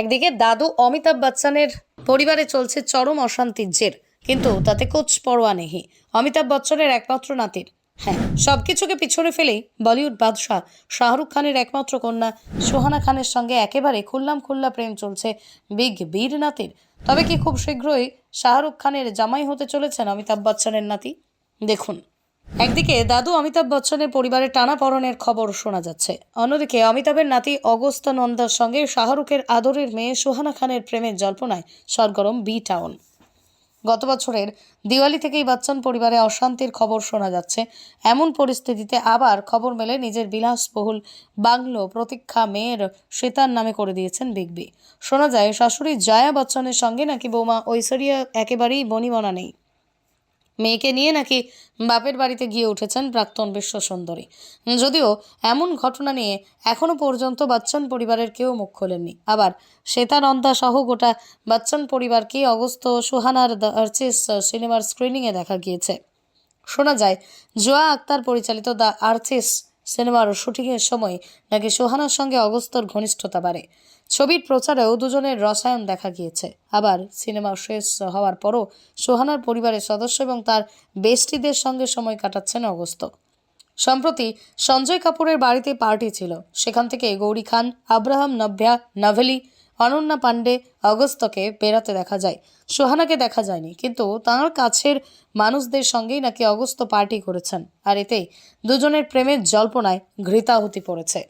একদিকে দাদু অমিতাভ বচ্চনের পরিবারে চলছে চরম অশান্তির জের, কিন্তু তাতে কোচ পরোয়া নেহি অমিতাভ বচ্চনের একমাত্র নাতির। হ্যাঁ সবকিছুকে পিছনে ফেলেই বলিউড বাদশাহ শাহরুখ খানের একমাত্র কন্যা সোহানা খানের সঙ্গে একেবারে খুল্লাম খুল্লা প্রেম চলছে বিগ বীর নাতির। তবে কি খুব শীঘ্রই শাহরুখ খানের জামাই হতে চলেছেন অমিতাভ বচ্চনের নাতি? দেখুন। একদিকে দাদু অমিতাভ বচ্চনের পরিবারে টানাপড়নের খবর শোনা যাচ্ছে। অন্যদিকে অমিতাভের নাতি অগস্ত নন্দার সঙ্গে শাহরুখের আদরের মেয়ে সুহানা খানের প্রেমের জল্পনায় সরগরম বি টাউন গত বছরের দিওয়ালি থেকেই বচ্চন পরিবারে অশান্তির খবর শোনা যাচ্ছে। এমন পরিস্থিতিতে আবার খবর মেলে নিজের বিলাসবহুল বাংলো প্রতীক্ষা মেয়ের শ্বেতার নামে করে দিয়েছেন বিগ বি। শোনা যায়, শাশুড়ি জয়া বচ্চনের সঙ্গে নাকি বৌমা ঐশ্বরিয়া একেবারেই বনিবনা নেই। মেয়েকে নিয়ে নাকি বাপের বাড়িতে গিয়ে উঠেছেন প্রাক্তন বিশ্ব সুন্দরী। যদিও এমন ঘটনা নিয়ে এখনও পর্যন্ত বচ্চন পরিবারের কেউ মুখ খোলেননি। আবার শ্বেতানন্দা সহ গোটা বচ্চন পরিবারকে অগস্ত সুহানার দ্য আর্চিস সিনেমার স্ক্রিনিংয়ে দেখা গিয়েছে। শোনা যায়, জোয়া আক্তার পরিচালিত দ্য আর্চিস সিনেমার শুটিংয়ের সময় নাকি সোহানার সঙ্গে অগস্তর ঘনিষ্ঠতা বাড়ে। ছবির প্রচারেও দুজনের রসায়ন দেখা গিয়েছে। আবার সিনেমা শেষ হওয়ার পরও সোহানার পরিবারের সদস্য এবং তার বেষ্টিদের সঙ্গে সময় কাটাচ্ছেন অগস্ত সম্প্রতি সঞ্জয় কাপুরের বাড়িতে পার্টি ছিল। সেখান থেকে গৌরী খান, আব্রাহাম নভ্যা, নভেলি অনন্যা পাণ্ডে অগস্তকে বেরাতে দেখা যায়। সোহানাকে দেখা যায়নি, কিন্তু তাঁর কাছের মানুষদের সঙ্গেই নাকি অগস্ত পার্টি করেছেন, আর এতেই দুজনের প্রেমের জল্পনায় ঘৃতাহতি পড়েছে।